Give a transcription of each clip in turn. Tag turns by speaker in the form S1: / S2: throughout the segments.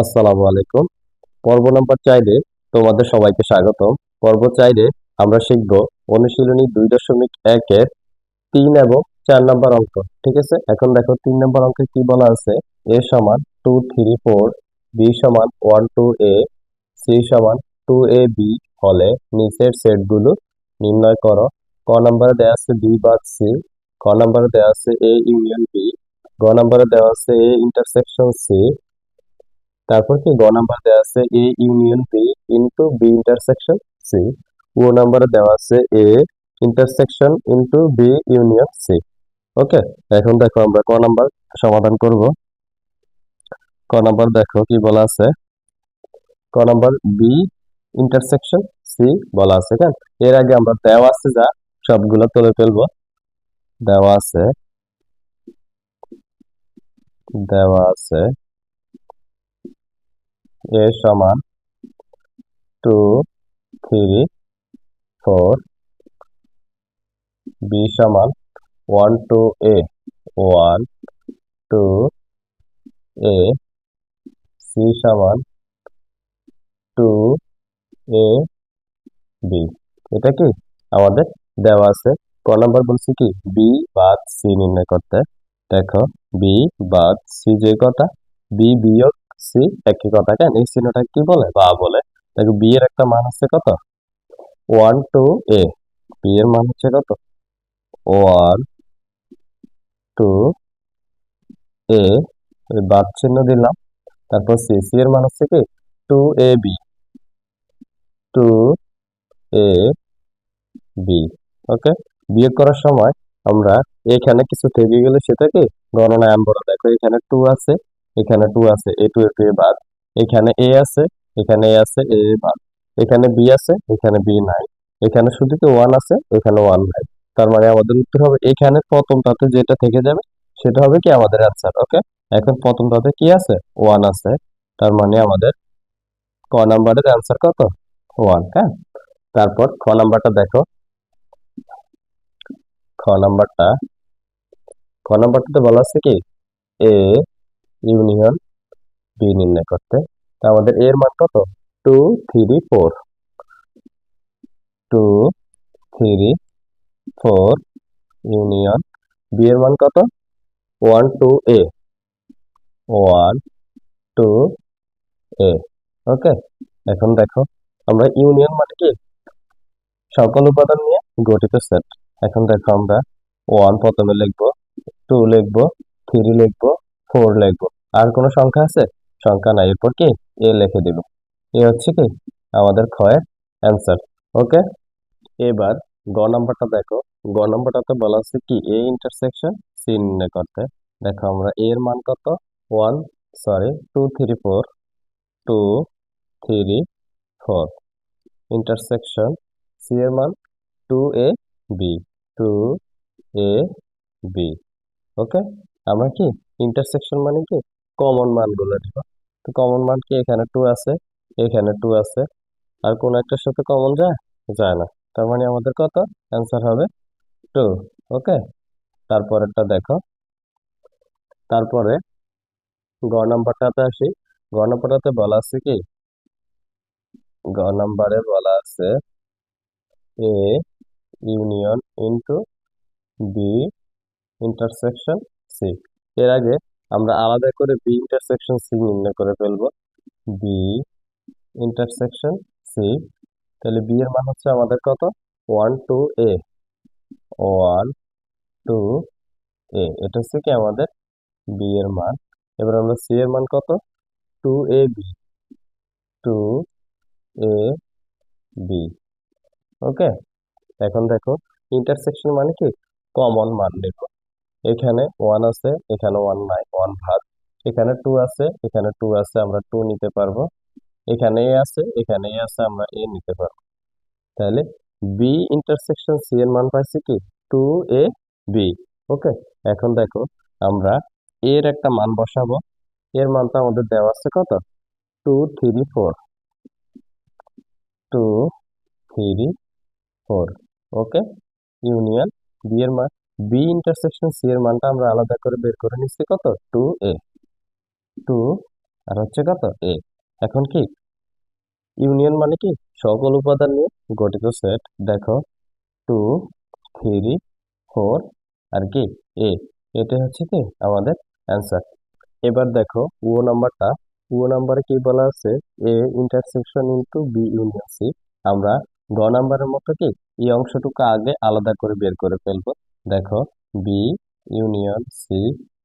S1: আসসালামু আলাইকুম। পর্ব নাম্বার চাইলে তোমাদের সবাইকে স্বাগতম। পর্ব চাইলে আমরা শিখব অনুশীলনী দুই দশমিক একের তিন এবং চার নাম্বার অঙ্ক, ঠিক আছে? এখন দেখো, তিন নাম্বার অঙ্কে কি বলা আছে? এ সমান টু থ্রি ফোর, বি সমান ওয়ান টু এ, সি সমান টু এ বি হলে নিচের সেটগুলো নির্ণয় করো। ক নাম্বারে দেওয়া আছে বি বাদ সি, ক নাম্বারে দেওয়া আছে এ ইউনিয়ন বি, গ নাম্বারে দেওয়া আছে এ ইন্টারসেকশন সি তারপর কি গ নাম্বার দেওয়া আছে A union B into B intersection C ও নাম্বারে দেওয়া আছে A intersection into B union C okay এখন দেখো আমরা ক নাম্বার সমাধান করব। ক নাম্বার দেখো কি বলা আছে? ক নাম্বার বি ইন্টারসেকশন সি বলা আছে, কেন? এর আগে আমরা দেওয়া আছে যা, সবগুলো তুলে ফেলব। দেওয়া আছে। দেওয়া আছে। এ সমান টু থ্রি ফোর বি সমান one two A one two A C সমান টু এ বি এটা কি? আমাদের দেওয়া আছে। ক নাম্বার বলছি কি? বি বাদ সি নির্ণয় করতে। দেখো বি বাদ সি যে কথা বি বিয়োগ সি, একই কথা কেন এই চিহ্নটা কি বলে? বা বলে। দেখো বি এর একটা মান হচ্ছে কত? ওয়ান টু এ বি এর মান হচ্ছে কত? ওয়ান টু এ বাদ চিহ্ন দিলাম। তারপর সি সি এর মান হচ্ছে কি? Two A B two A B okay বিয়োগ করার সময় আমরা এখানে কিছু থেকে গেলে সেটাকে গণনায় আমরা দেখো এখানে টু আছে। এখানে টু আছে এ টু এ টু এ বাদ। এখানে এ আছে, এখানে এ আছে এ বাদ। এখানে বি আছে, এখানে বি নাই। এখানে শুধু কি ওয়ান আছে এখানে ওয়ান নাই। তার মানে আমাদের উত্তর হবে, এখানে প্রথমটাতে যেটা থেকে যাবে, সেটা হবে কি আমাদের অ্যান্সার ওকে এখন প্রথমটাতে কি আছে? ওয়ান আছে। তার মানে আমাদের ক নাম্বারের অ্যান্সার কত? ওয়ান হ্যাঁ? তারপর খ নাম্বারটা দেখো। খ নাম্বারটা খ নাম্বারটাতে বলা আছে কি? এ ইউনিয়ন বি নির্ণয় করতে। তা আমাদের এর মান কত? Two three four two three four union B এর মান কত? One two A one two A okay এখন দেখো, আমরা ইউনিয়ন মানে কি? সকল উপাদান নিয়ে গঠিত সেট এখন দেখো আমরা ওয়ান প্রথমে লিখব টু লিখব থ্রি লিখব ফোর লিখব। আর কোনো সংখ্যা আছে? সংখ্যা নাই। এরপর কি? এ লিখে দিব এ হচ্ছে কি? আমাদের ক্ষয়ের অ্যান্সার ওকে এবার গ নাম্বারটা দেখো। গ নাম্বারটাতে বলা আছে কি? এ ইন্টারসেকশন সি নির্ণয় করতে। দেখো আমরা এ এর মান কত? One sorry two three four two three four intersection C এর মান two A B two A B okay আমরা কি? ইন্টারসেকশন মানে কি? কমন মানগুলো নিব তো কমন মান কি? এখানে টু আছে, এখানে টু আছে। আর কোন একটার সাথে কমন যায়? যায় না। তার মানে আমাদের কত? অ্যান্সার হবে টু ওকে তারপরেরটা দেখো। তারপরে গ নাম্বারটাতে আসি। গ নাম্বারটাতে বলা আছে কি? গ নাম্বারে বলা আছে A union into B intersection C এর আগে আমরা আলাদা করে বি ইন্টারসেকশন সি নির্ণয় করে ফেলব। বি ইন্টারসেকশন সি তাহলে বি এর মান হচ্ছে আমাদের কত? One two A one two A এটা হচ্ছে কি আমাদের বি এর মান। এবার আমরা সি এর মান কত? Two A B two A B okay? এখন দেখো ইন্টারসেকশন মানে কি? কমন মান নেব এখানে ওয়ান আছে, এখানে ওয়ান নাই। ওয়ান ভাগ এখানে টু আছে, এখানে টু আছে, আমরা টু নিতে পারব। এখানে এ আছে, এখানে এ আছে, আমরা এ নিতে পারব। তাহলে বি ইন্টারসেকশন সি এর মান পাইছি কি? টু এ বি ওকে এখন দেখো, আমরা এর একটা মান বসাবো। এর মানটা আমাদের দেওয়া আছে কত? Two three four two three four okay union B এর মান। বি ইন্টারসেকশন সি এর মানটা আমরা আলাদা করে বের করে নিচ্ছি কত? টু এ টু আর হচ্ছে কত? এ এখন কি? ইউনিয়ন মানে কি? সকল উপাদান নিয়ে গঠিত সেট দেখো টু থ্রি ফোর আর কি? এ এটা হচ্ছে কি? আমাদের অ্যান্সার এবার দেখো ও নাম্বারটা ও নাম্বারে কি বলা আছে? A intersection into B union C আমরা গ নাম্বারের মতো কি? এই অংশটুকু আগে আলাদা করে বের করে ফেলব। দেখো বি ইউনিয়ন সি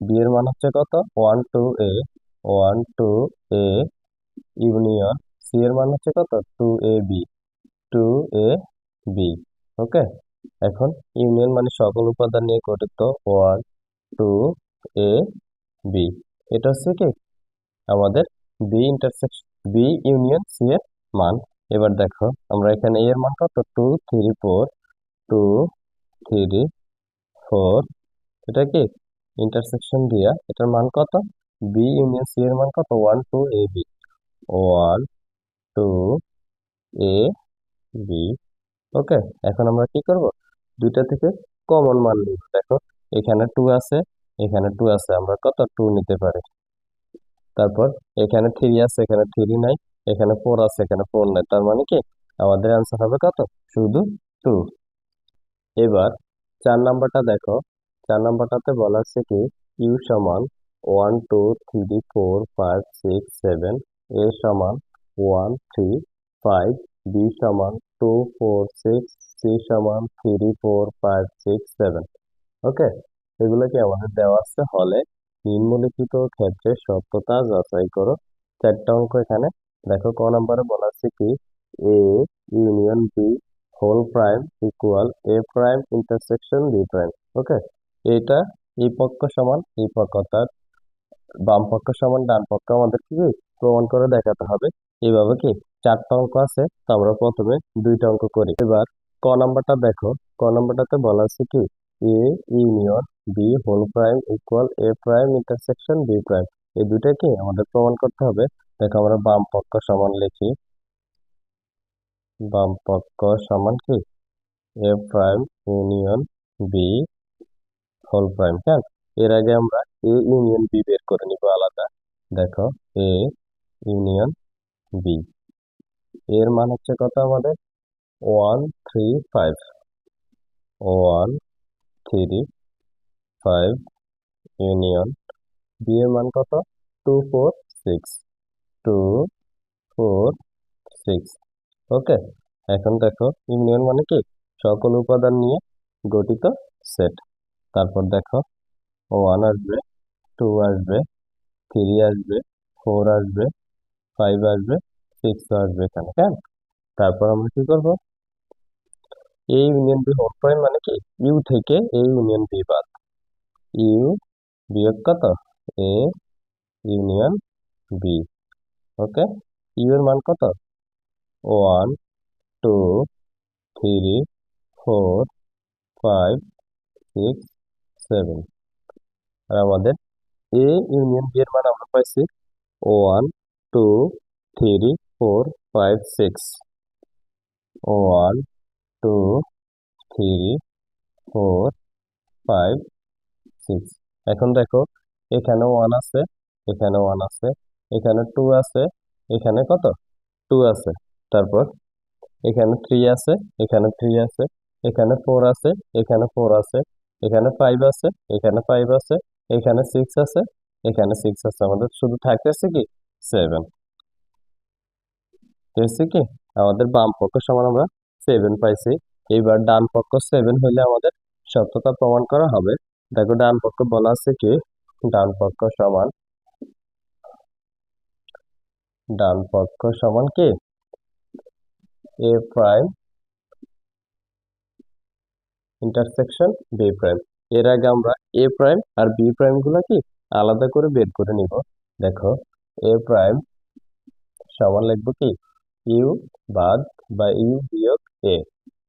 S1: বি এর মান হচ্ছে কত? One two A one two A union C এর মান হচ্ছে কত? Two A B two A B okay এখন ইউনিয়ন মানে সকল উপাদান নিয়ে গঠিত। ওয়ান টু এ বি এটা হচ্ছে কি? আমাদের B intersection B union C এর মান। এবার দেখো, আমরা এখানে এর মান কত? Two three four two three four, এটা কি? ইন্টারসেকশন দিয়া, এটার মান কত? বি ইউনিয়ন সি এর মান কত? One two A B one two A B okay এখন আমরা কি করব? দুইটা থেকে কমন মান নিব দেখো, এখানে টু আছে, এখানে টু আছে, আমরা কত? টু নিতে পারি। তারপর এখানে থ্রি আছে, এখানে থ্রি নাই, এখানে ফোর আছে, এখানে ফোর নাই। তার মানে কি? আমাদের অ্যান্সার হবে কত? শুধু টু এবার চার নাম্বারটা দেখো। চার নাম্বারটাতে বলা আছে কি ইউ সমান one two three four five six seven A সমান ওয়ান থ্রি ফাইভ বি সমান টু ফোর সিক্স সি সমান three four five six seven okay এগুলো কি আমাদের দেওয়া আছে? হলে নিম্নলিখিত ক্ষেত্রে সত্যতা যাচাই করো। চারটা অঙ্ক এখানে। দেখো, ক নম্বরে বলা আছে কি? A union B whole prime equal A prime intersection B prime okay এটা এই পক্ষ সমান এই পক্ষ, অর্থাৎ বাম পক্ষ সমান ডান পক্ষ, আমাদের কি প্রমাণ করে দেখাতে হবে। এইভাবে কি চারটা অঙ্ক আছে, তো আমরা প্রথমে দুইটা অঙ্ক করি। এবার ক নাম্বারটা দেখো, ক নাম্বারটাতে বলা আছে কি? A union B whole prime equal A prime intersection B prime এই দুইটা কি আমাদের প্রমাণ করতে হবে। দেখো আমরা বাম পক্ষ সমান লিখি। বাম পক্ষ সমান কি? A prime union B whole prime হ্যাঁ? এর আগে আমরা এ ইউনিয়ন বি বের করে নিব আলাদা। দেখো এ ইউনিয়ন বি এর মান হচ্ছে কত আমাদের? One three five one three five union B এর মান কত? Two four six two four six okay এখন দেখো, ইউনিয়ন মানে কি? সকল উপাদান নিয়ে গঠিত সেট তারপর দেখো ওয়ান আসবে টু আসবে থ্রি আসবে ফোর আসবে ফাইভ আসবে সিক্স আসবে এখানে হ্যাঁ তারপর আমরা কি করব? A union B whole point মানে কি? ইউ থেকে এ ইউনিয়ন বি বাদ। ইউ বিয়োগ কত? A union B okay U এর মান কত? One two three four five six seven আর আমাদের এ ইউনিয়ন বি এর মান আমরা পাইছি one two three four five six one two three four five six এখন দেখো, এখানে ওয়ান আছে, এখানে ওয়ান আছে, এখানে টু আছে, এখানে কত? টু আছে। তারপর এখানে থ্রি আছে, এখানে থ্রি আছে, এখানে ফোর আছে, এখানে ফোর আছে, এখানে ফাইভ আছে, এখানে ফাইভ আছে, এখানে সিক্স আছে, এখানে সিক্স আছে। আমাদের শুধু থাকতেছে কি সেভেন দেখছি কি আমাদের বাম পক্ষ সমান আমরা সেভেন পাইছি। এইবার ডান পক্ষ সেভেন হইলে আমাদের সত্যতা প্রমাণ করা হবে। দেখো ডান পক্ষ বলা আছে কি ডান পক্ষ সমান, ডান পক্ষ সমান কি A prime intersection B prime এর আগে আমরা এ প্রাইম আর বি প্রাইমগুলো কি আলাদা করে বের করে নিব। দেখো এ প্রাইম সমান লিখব কি? ইউ বাদ বা ইউ বিয়োগ এ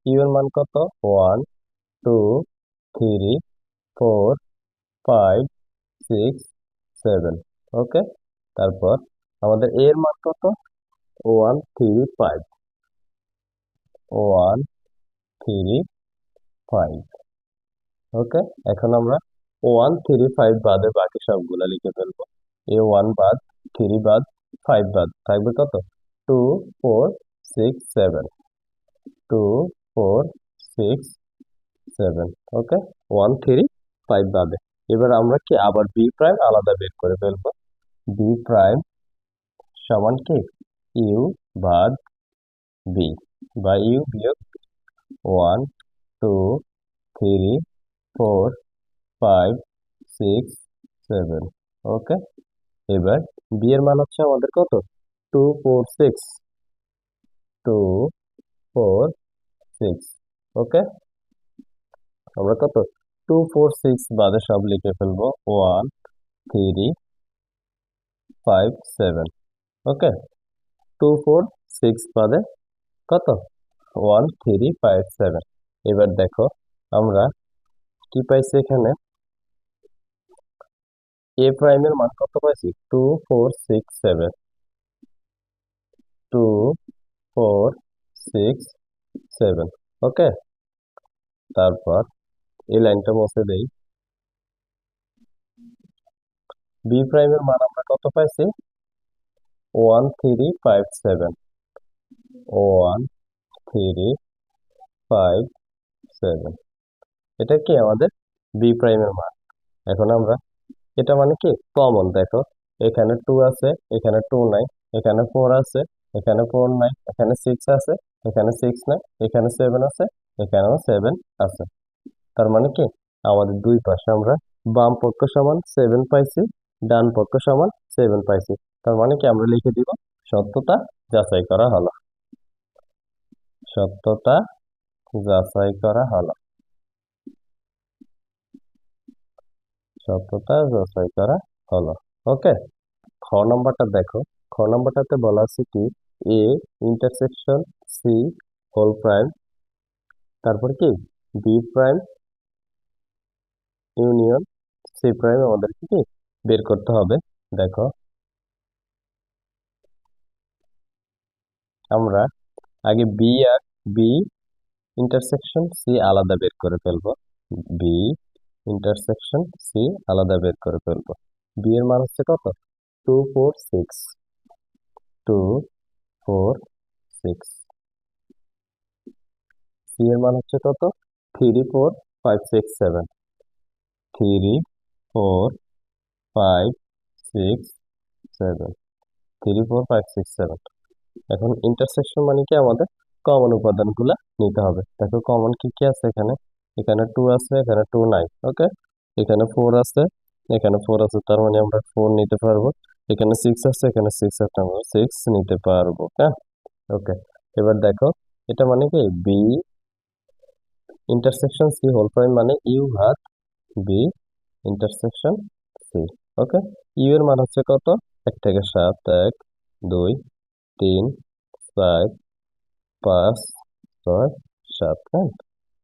S1: ইউ এর মান কত? One two three four five six seven okay তারপর আমাদের এর মান কত? One three five one three five okay এখন আমরা ওয়ান থ্রি ফাইভ বাদে বাকি সবগুলো লিখে ফেলব। এ ওয়ান বাদ থ্রি বাদ ফাইভ বাদ, থাকবে কত? Two four six seven two four six seven okay one three five বাদে। এবার আমরা কি আবার বি প্রাইম আলাদা বের করে ফেলব? বি প্রাইম সমান কি? ইউ বাদ বি বা ইউ বিয়োগ one two three four five six seven okay এবার বি এর মান হচ্ছে আমাদের কত? Two four six two four six okay আমরা কত? টু ফোর সিক্স বাদে সব লিখে ফেলব। One three five seven okay two four six বাদে কত? ওয়ান থ্রি ফাইভ সেভেন এবার দেখো, আমরা কি পাইছি এখানে? এ প্রাইমের মান কত পাইছি? Two four six seven two four six seven okay তারপর এই লাইনটা মুছে দেই। বি প্রাইমের মান আমরা কত পাইছি? One three five seven one three five seven এটা কি আমাদের বি প্রাইমের মান? এখন আমরা, এটা মানে কি? কমন দেখো। এখানে টু আছে, এখানে টু নাই, এখানে ফোর আছে, এখানে ফোর নাই, এখানে সিক্স আছে, এখানে সিক্স নাই, এখানে সেভেন আছে, এখানেও সেভেন আছে। তার মানে কি? আমাদের দুই পাশে আমরা বাম পক্ষ সমান সেভেন পাইছি, ডান পক্ষ সমান সেভেন পাইছি। তার মানে কি? আমরা লিখে দিব, সত্যতা যাচাই করা হলো। সত্যতা যাচাই করা হলো। সত্যতা যাচাই করা হলো। ওকে, খ নম্বরটা দেখো। খ নম্বরটাতে বলা আছে কি? A intersection C whole prime তারপর কি? B prime union C prime আমাদেরকে কি বের করতে হবে? দেখো। আমরা আগে বি আর বি ইন্টারসেকশন সি আলাদা বের করে ফেলব। বি ইন্টারসেকশন সি আলাদা বের করে ফেলব। বি এর মান হচ্ছে কত? Two four six two four six C এর মান হচ্ছে কত? Three four five six seven three four five six seven three four five six seven এখন ইন্টারসেকশন মানে কি আমাদের? কমন উপাদানগুলো নিতে হবে। দেখো কমন কি কি আছে এখানে? এখানে টু আছে, এখানে টু নাই ওকে এখানে ফোর আছে, এখানে ফোর আছে, তার মানে আমরা ফোর নিতে পারব। এখানে সিক্স আছে, এখানে সিক্স আছে, আমরা সিক্স নিতে পারব হ্যাঁ? ওকে এবার দেখো, এটা মানে কি? B intersection C whole prime মানে ইউ হাত B intersection C okay U এর মান হচ্ছে কত? এক থেকে সাত, এক, দুই, তিন, চার পাঁচ, ছয়, সাত হ্যাঁ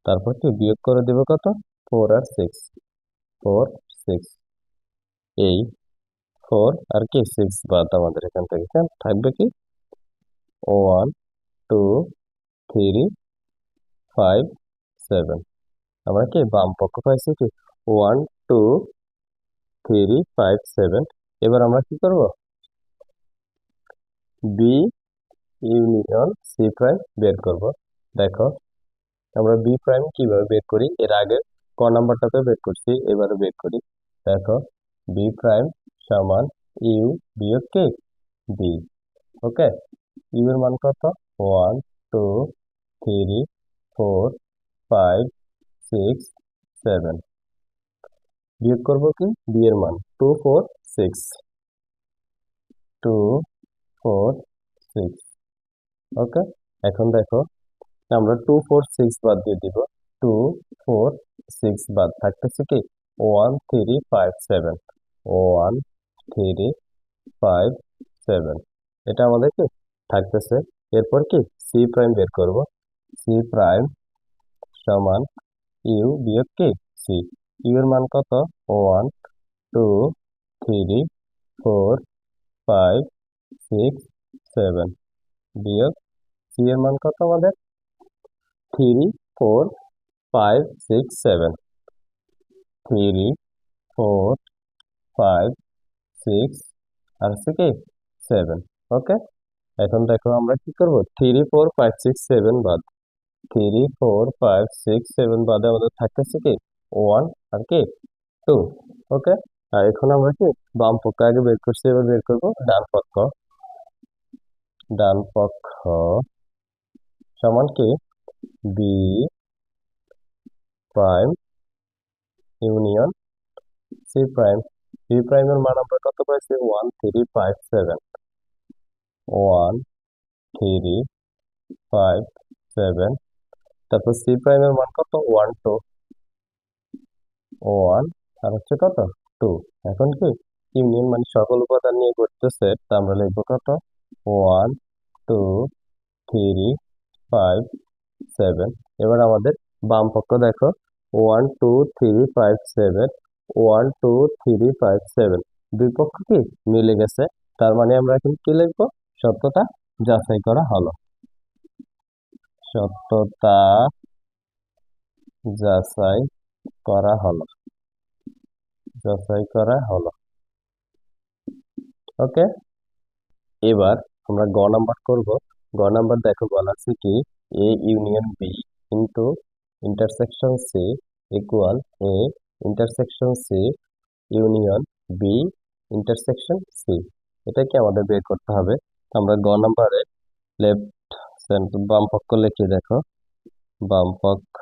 S1: তারপর কি বিয়োগ করে দেবে কত? ফোর আর সিক্স ফোর সিক্স এই ফোর আর কি? সিক্স বাদ আমাদের এখান থেকে হ্যাঁ থাকবে কি? One two three five seven আমরা কি বাম পক্ষ পাইছি কি? One two three five seven এবার আমরা কি করব? বি ইউনিয়ন সি প্রাইম বের করব। দেখো, আমরা বি প্রাইম কীভাবে বের করি? এর আগে ক নাম্বারটাতে বের করছি, এবারে বের করি। দেখো বি প্রাইম সমান ইউ বিয়োগ কে বি ওকে? ইউ এর মান কত? One two three four five six seven বিয়োগ করব কি? বি এর মান। Two four six two four six okay এখন দেখো, আমরা টু ফোর সিক্স বাদ দিয়ে দিব। টু ফোর সিক্স বাদ থাকতেছে কি? One three five seven one three five seven এটা আমাদের কি? থাকতেছে। এরপর কি? সি প্রাইম বের করব। সি প্রাইম সমান ইউ বিয়োগ কি? সি ইউ এর মান কত? One two three four five six seven বিয়োগ সি এর মান কত আমাদের? Three four five six seven three four five six আর হচ্ছে কি? সেভেন ওকে এখন দেখো আমরা কি করব? Three four five six seven বাদ। Three four five six seven বাদে আমাদের থাকতেছে কি? ওয়ান আর কি? টু ওকে আর এখন আমরা কি? বাম পক্ষ আগে বের করছি, এবার বের করব ডান পক্ষ। ডান পক্ষ সমান কি? B prime union C prime. B প্রাইমের মান আমরা কত পাইছি? One three five seven. One three five seven. তারপর সি প্রাইমের মান কত? One two. ওয়ান আর হচ্ছে কত? টু। এখন কি? ইউনিয়ন মানে সকল উপাদান নিয়ে করতেছে তা আমরা লিখব কত? One two three five seven এবার আমাদের বাম পক্ষ দেখো। One two three five seven one two three five seven দুই পক্ষ কি মিলে গেছে? তার মানে আমরা এখন কি লিখব? সত্যতা যাচাই করা হলো। সত্যতা যাচাই করা হলো। যাচাই করা হলো। ওকে? এবার আমরা গ নাম্বার করব। গ নাম্বার দেখো বলা আছে কি? A union B into intersection C equal A intersection C union B intersection C এটা কি আমাদের বের করতে হবে। আমরা গ নাম্বারে লেফট বাম পক্ষ লিখে দেখো। বাম পক্ষ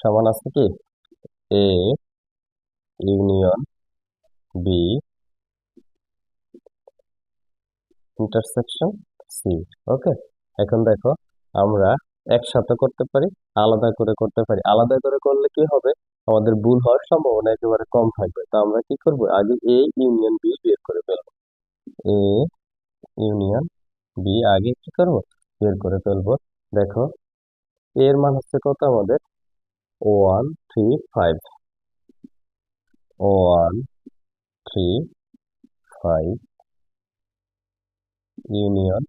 S1: সমান আছে কি? A union B intersection C okay এখন দেখো, আমরা একসাথে করতে পারি, আলাদা করে করতে পারি। আলাদা করে করলে কি হবে? আমাদের ভুল হওয়ার সম্ভাবনা একেবারে কম থাকবে। তো আমরা কি করব? আগে এ ইউনিয়ন বি বের করে ফেলব। এ ইউনিয়ন বি আগে কি করব? বের করে ফেলব। দেখো, এর মান হচ্ছে কত আমাদের? One three five one three five union.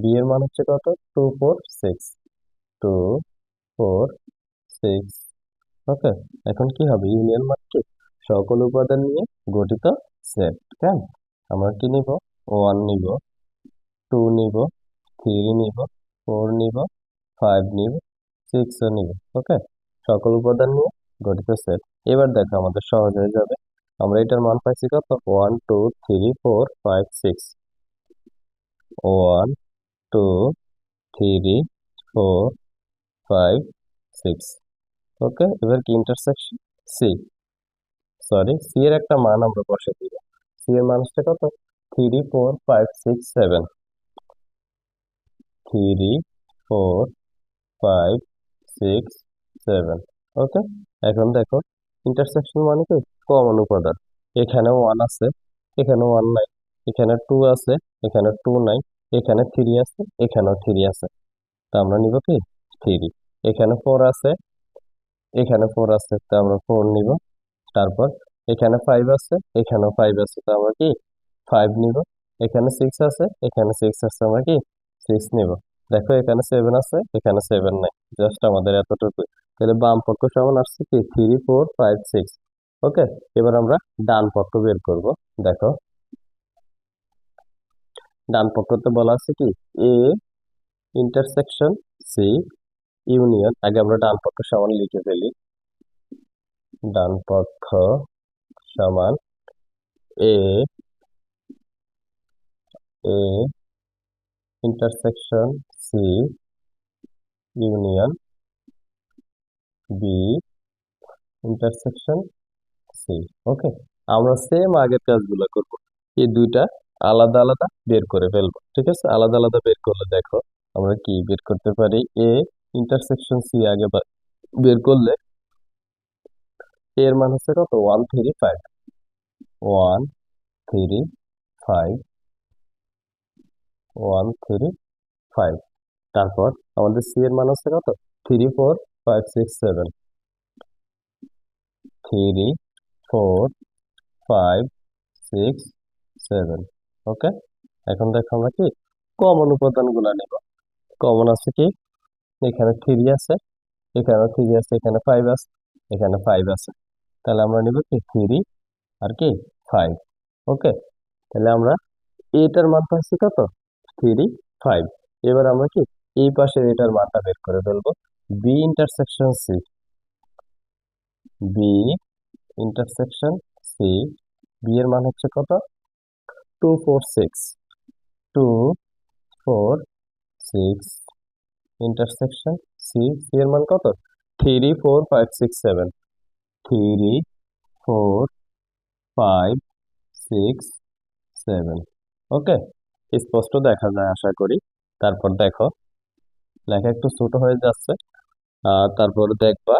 S1: B এর মান হচ্ছে কত? Two four six two four six okay এখন কি হবে? ইউনিয়ন মান কি? সকল উপাদান নিয়ে গঠিত সেট কেন আমরা কি নিব? ওয়ান নিব টু নিব থ্রি নিব ফোর নিব ফাইভ নিব সিক্সও নিব। ওকে সকল উপাদান নিয়ে গঠিত সেট। এবার দেখো আমাদের সহজ হয়ে যাবে। আমরা এটার মান পাইছি কত? One two three four five six one, two, three, four, five, six. Okay, এবার কি ইন্টারসেকশন সি সরি সি এর একটা মান আমরা বসে দিব। সি এর মান কত? Three, four, five, six, seven. Three, four, five, six, seven. Okay, এখন দেখো ইন্টারসেকশন মানে কি? কমন উপাদান এখানে ওয়ান আছে এখানে ওয়ান নাই। এখানে টু আছে, এখানে টু নাই, এখানে থ্রি আছে, এখানেও থ্রি আছে। তা আমরা নিব কি? থ্রি এখানে ফোর আছে, এখানে ফোর আছে, তো আমরা ফোর নিব। তারপর এখানে ফাইভ আছে, এখানেও ফাইভ আছে, তো আমরা কি? ফাইভ নিব। এখানে সিক্স আছে, এখানে সিক্স আছে, আমরা কি? সিক্স নিব। দেখো এখানে সেভেন আছে, এখানে সেভেন নাই। জাস্ট আমাদের এতটুকু তাহলে বাম পক্ষ সমান আসছে কি? Three four five six okay এবার আমরা ডান পক্ষ বের করব। দেখো। ডান পক্ষতে বলা আছে কি? এ ইন্টারসেকশন সি ইউনিয়ন আগে আমরা ডান পক্ষ সমান লিখে ফেলি। ডান পক্ষ সমান A A intersection C union B intersection C okay আমরা সেম আগের কাজগুলো করব। এই দুইটা আলাদা আলাদা বের করে ফেলব, ঠিক আছে? আলাদা আলাদা বের করলে দেখো আমরা কি বের করতে পারি? এ ইন্টারসেকশন সি আগে বের করলে এর মান হচ্ছে কত? One three five one three five one three five তারপর আমাদের সি এর মান হচ্ছে কত? Three four five six seven three four five six seven okay এখন দেখো আমরা কি কমন উপাদানগুলো নেব। কমন আছে কি? এখানে থ্রি আছে এখানে থ্রি আছে, এখানে ফাইভ আছে, এখানে ফাইভ আছে। তাহলে আমরা নিব কি? থ্রি আর কি? ফাইভ ওকে তাহলে আমরা এটার মান পাচ্ছি কত? থ্রি ফাইভ এবার আমরা কি? এই পাশে এটার মানটা বের করে ফেলব। B intersection C B intersection C B এর মান হচ্ছে কত? Two four six two four six intersection C C এর মান কত? Three four five six seven three four five six seven okay স্পষ্ট দেখা যায় আশা করি। তারপর দেখো। লেখা একটু ছোট হয়ে যাচ্ছে। তারপর দেখবা।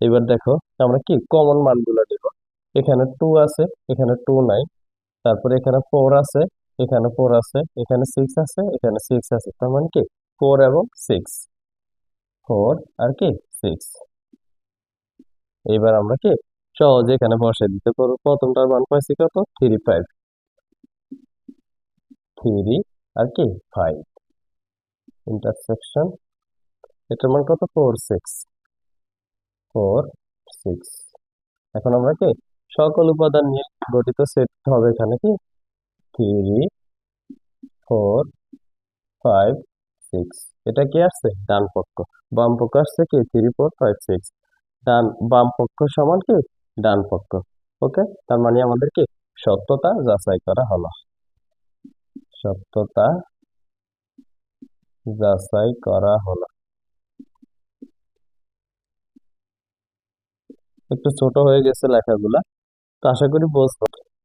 S1: এবার দেখো, আমরা কি কমন মানগুলো দিব? এখানে টু আছে, এখানে টু নাই। তারপর এখানে ফোর আছে, এখানে ফোর আছে, এখানে সিক্স আছে, এখানে সিক্স আছে, তার মানে কি? ফোর এবং সিক্স ফোর আর কি? সিক্স এবার আমরা কি? সহজে এখানে বসে দিতে পারব। প্রথমটার মান পাইছি কত? থ্রি ফাইভ থ্রি আর কি? ফাইভ ইন্টারসেকশন এটার মান কত? ফোর সিক্স ফোর সিক্স এখন আমরা কি? সকল উপাদান নিয়ে গঠিত সেট হবে এখানে, কি? থ্রি ফোর ফাইভ সিক্স এটা কি আসছে? ডান পক্ষ। বাম পক্ষ আসছে কি? থ্রি ফোর ফাইভ সিক্স ডান, বাম পক্ষ সমান কি? ডান পক্ষ। ওকে? তার মানে আমাদের কি? সত্যতা যাচাই করা হলো। সত্যতা যাচাই করা হলো। একটু ছোট হয়ে গেছে লেখাগুলা। তো আশা করি বুঝব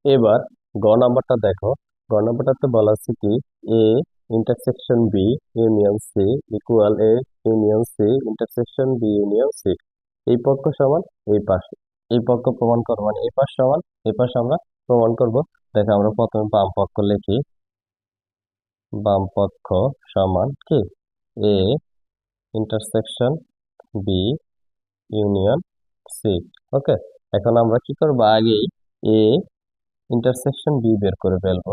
S1: এবার গ নাম্বারটা দেখো। গ নাম্বারটাতে বলা আছে কি? A intersection B union C equal A union C intersection B union C এই পক্ষ সমান এই পাশ। এই পক্ষ প্রমাণ করব মানে এই পাশ সমান, এই পাশ আমরা প্রমাণ করব। দেখো আমরা প্রথমে বাম পক্ষ লিখি। বাম পক্ষ সমান কি? A intersection B union C okay? এখন আমরা কি করব? আগেই এ ইন্টারসেকশন বি বের করে ফেলব।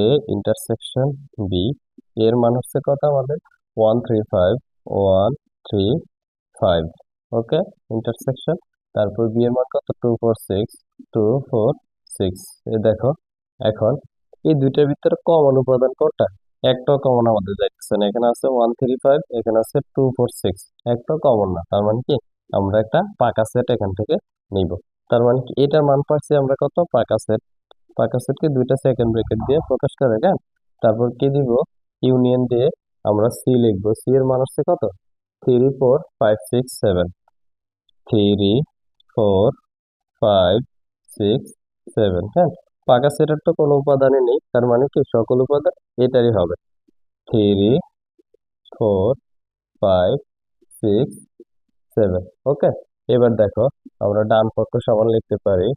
S1: এ ইন্টারসেকশন বি এর মান হচ্ছে কত আমাদের? One three five one three five okay intersection তারপর বি এর মান কত? Two four six two four six এ দেখো, এখন এই দুইটার ভিতরে কমন উপাদান কোনটা? একটা কমন আমাদের যাইতেছে না। এখানে আছে ওয়ান থ্রি ফাইভ এখানে আছে টু ফোর সিক্স একটাও কমন না। তার মানে কি? আমরা একটা পাকা সেট এখান থেকে নিব। তার মানে কি? এটার মান পাচ্ছি আমরা কত? পাকা সেট পাকা সেটকে দুইটা সেকেন্ড ব্রেকেট দিয়ে প্রকাশ করে কেন তারপর কি দিব? ইউনিয়ন দিয়ে আমরা সি লিখব। সি এর মান হচ্ছে কত? Three four five six seven three four five six seven হ্যাঁ? পাকা সেটের তো কোনো উপাদানই নেই। তার মানে কি? সকল উপাদান এটারই হবে। Three four five six seven okay এবার দেখো, আমরা ডান পক্ষ সমান লিখতে পারি।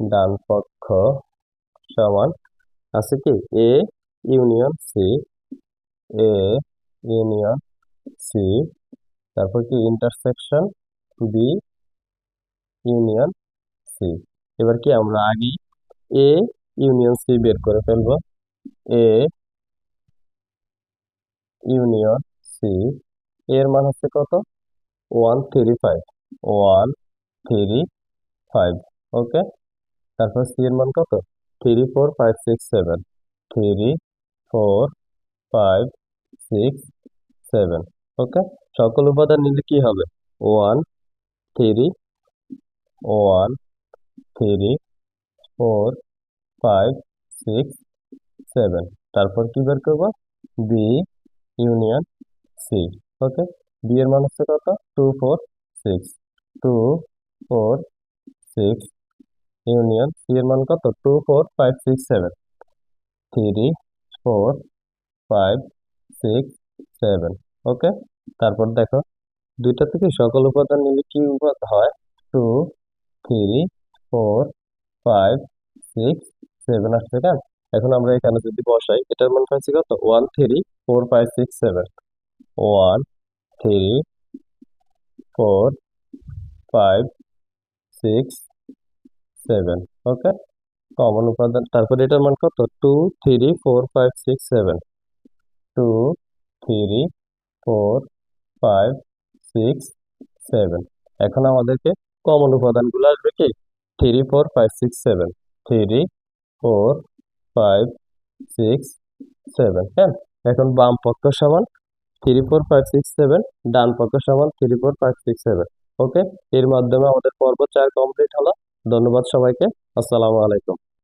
S1: ডান পক্ষ সমান, আছে কি? A union C A union C তারপর কি? ইন্টারসেকশন বি ইউনিয়ন সি এবার কি আমরা আগে এ ইউনিয়ন সি বের করে ফেলব। এ ইউনিয়ন সি এর মান হচ্ছে কত? One three five one three five okay তারপর সি এর মান কত? Three four five six seven three four five six seven okay সকল উপাদান নিলে কি হবে? One three one three four five six seven তারপর কি বের করব? B union C okay B এর মান হচ্ছে কত? Two four six two four six union C এর মান কত? Two four five six seven three four five six seven okay তারপর দেখো, দুইটা থেকে সকল উপাদান নিলে কি উপাদান হয়? Two three four five six seven আসছে কেন? এখন আমরা এখানে যদি বসাই, এটার মান পাইছি কত? One three four five six seven one three four five six seven okay common উপাদান, তারপর এটার মান কত? Two three four five six seven two three four five six seven এখন আমাদেরকে কমন উপাদানগুলো আসবে কি? Three four five six seven three four five six seven হ্যাঁ? এখন বাম পক্ষ সমান three four five six seven ডান পক্ষ সমান three four five six seven okay এর মাধ্যমে আমাদের পর্ব চার কমপ্লিট হলো। ধন্যবাদ সবাইকে। আসসালামু আলাইকুম।